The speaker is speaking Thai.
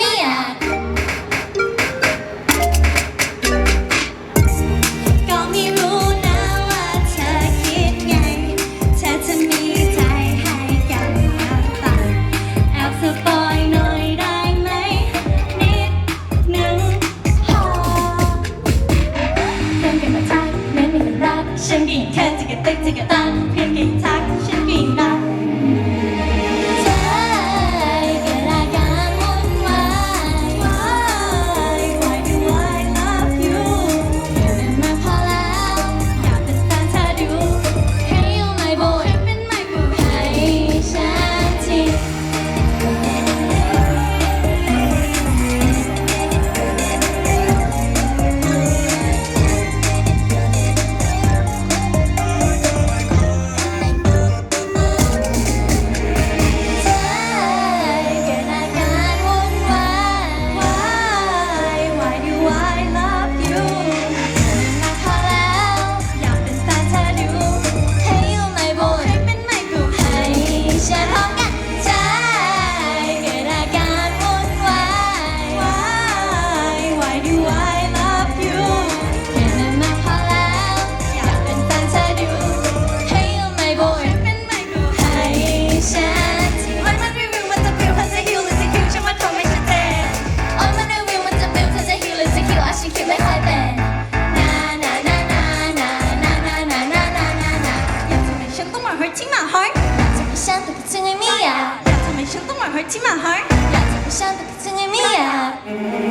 เนี่ก็ไม่รู้นะว่าเธอคิดไง เธอจะมีใจให้กันหรือเปล่าแอบสปอยหน่อยได้ไหม นิดนึงพอเดิกันมาทักแม้มีแต่รักฉันก็ยังแค่จิกกะตึกจิกกะตันเพียง 芝麻花 to my heart.